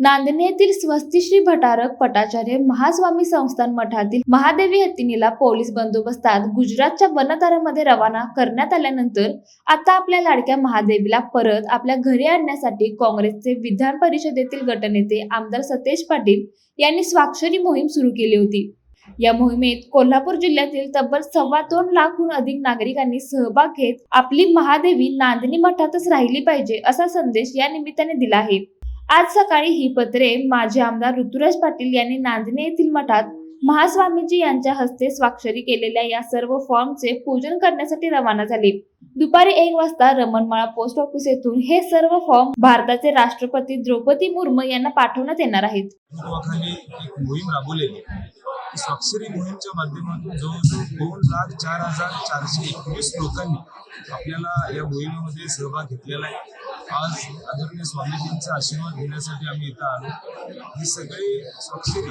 नांदणी येथील स्वस्तिश्री भटारक पटाचार्य महास्वामी संस्थान मठातील महादेवी हत्तीनीला पोलीस बंदोबस्तात गुजरातच्या वनतारामध्ये रवाना करण्यात आल्यानंतर आता आपल्या लाडक्या महादेवीला परत आपल्या घरी आणण्यासाठी काँग्रेसचे विधान परिषदेतील गटनेते आमदार सतेज पाटील यांनी स्वाक्षरी मोहीम सुरू केली होती. या मोहिमेत कोल्हापूर जिल्ह्यातील तब्बल सव्वा दोन लाखहून अधिक नागरिकांनी सहभाग घेत आपली महादेवी नांदणी मठातच राहिली पाहिजे असा संदेश या निमित्ताने दिला आहे. आज सकाळी ही पत्रे माजी आमदार ऋतुराज पाटील यांनी नांदणे येथील मठात महास्वामीजी यांच्या हस्ते स्वाक्षरी केलेल्या या सर्व फॉर्मचे पूजन करण्यासाठी रवाना झाले. दुपारी एक वाजता रमणमाळा पोस्ट ऑफिस येथून हे सर्व फॉर्म भारताचे राष्ट्रपती द्रौपदी मुर्मू यांना पाठवण्यात येणार आहेत. मोहीम राबवलेली स्वाक्षरी मोहीमच्या माध्यमातून जवळजवळ दोन लाख चार हजार चारशे एकवीस लोकांनी आपल्याला या मोहिमेमध्ये सहभाग घेतलेला आहे. आज आदरणीय स्वामीजींचा आशीर्वाद घेण्यासाठी आम्ही इथं आलो. ही सगळी स्वाक्षरी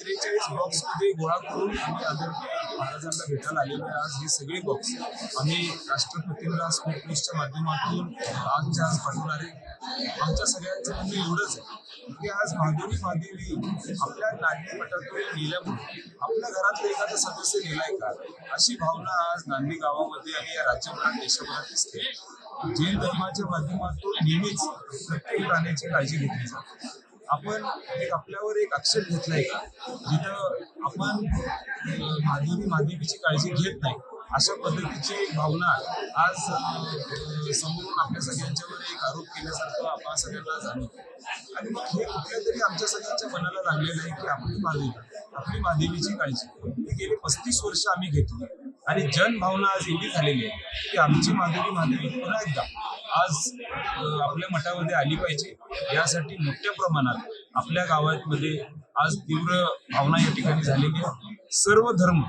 त्रेचाळीस बॉक्समध्ये गोळा करून आम्ही आदरणीय महाराजांना भेटायला आलेलो आहे. आज हे सगळे बॉक्स आम्ही राष्ट्रपतींना स्पीड पोस्टच्या माध्यमातून आजच्या आज पाठवणार. आहे आमच्या सगळ्यांचं म्हणजे एवढंच आहे की आज माधुरी महादेवी आपल्या नांदी गेल्यामुळे आपल्या घरातलं एखादा सदस्य गेलाय का? अशी भावना आज नांदी गावामध्ये आणि या राज्यभरात देशभरात दिसते. जैन धर्माच्या माध्यमातून नेहमीच प्रत्येक प्राण्याची काळजी घेतली जाते. आपण एक आपल्यावर एक अक्षर घेतलाय का? जिथं आपण माधवी माधवीची काळजी घेत नाही अशा पद्धतीची भावना आज समोरून आपल्या सगळ्यांच्यावर एक आरोप केल्यासारखं आपण सगळ्यांना जाणवतो. आणि मग हे कुठल्या तरी आमच्या सगळ्यांच्या मनाला लागलेलं आहे की आपली माधवी आपली माधवीची काळजी. ही गेली पस्तीस वर्ष आम्ही घेतली. आणि जनभावना आज एवढी झालेली आहे की आमची माधुरी माधुरी पुन्हा एकदा आज आपल्या मठामध्ये आली पाहिजे. यासाठी मोठ्या प्रमाणात आपल्या गावामध्ये आज तीव्र भावना या ठिकाणी झालेली आहे. सर्व धर्म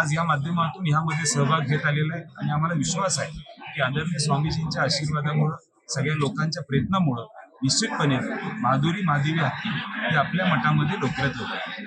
आज या माध्यमातून ह्यामध्ये सहभाग घेत आलेला आहे आणि आम्हाला विश्वास आहे की आदरणीय स्वामीजींच्या आशीर्वादामुळं सगळ्या लोकांच्या प्रयत्नामुळं निश्चितपणे माधुरी माधुरी हत्ती हे आपल्या मठामध्ये डोक्यात होतं.